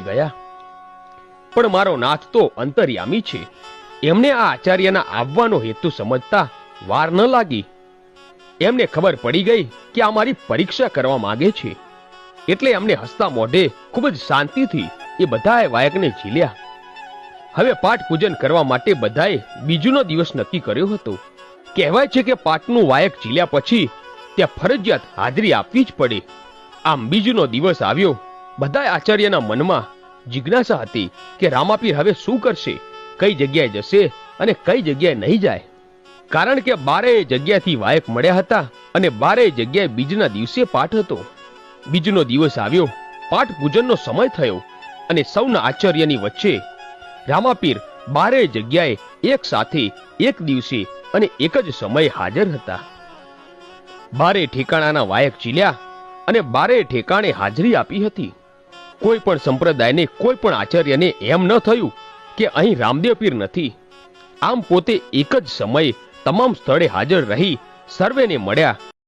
માટે ગયા. પણ મારો નાથ તો અંતર્યામી છે. એમને આ આચાર્યના આવવાનો હેતુ સમજતા વાર ન લાગી. એમને ખબર પડી ગઈ કે આ મારી પરીક્ષા કરવા માંગે છે. એટલે એમને હસતા મોઢે ખૂબ જ શાંતિથી એ બધાએ વાયકને ઝીલ્યા. હવે પાઠ પૂજન કરવા માટે બધાએ બીજોનો દિવસ નક્કી કર્યો હતો. કહેવાય છે કે પાઠનું વાયક ઝીલ્યા પછી ત્યાં ફરજિયાત હાજરી આપવી જ પડે. આમ બીજોનો દિવસ આવ્યો બધા આચાર્યના મનમાં જિજ્ઞાસા હતી કે રામાપીર હવે શું કરશે, કઈ જગ્યાએ જશે અને કઈ જગ્યાએ નહીં જાય. કારણ કે બારેય જગ્યાથી વાયક મળ્યા હતા અને બારેય જગ્યાએ બીજના દિવસે પાઠ હતો. બીજનો દિવસ આવ્યો પાઠ પૂજનનો સમય થયો અને સૌના આચાર્યની વચ્ચે રામાપીર બારેય જગ્યાએ એક સાથે એક દિવસે અને એક જ સમયે હાજર હતા. બારે ઠેકાણાના વાયક ચીલ્યા અને બારે ઠેકાણે હાજરી આપી હતી. કોઈ પણ સંપ્રદાયને કોઈ પણ આચાર્યને એમ ન થયું કે અહીં રામદેવ પીર નથી. આમ પોતે એક જ સમયે તમામ સ્થળે હાજર રહી સર્વેને મળ્યા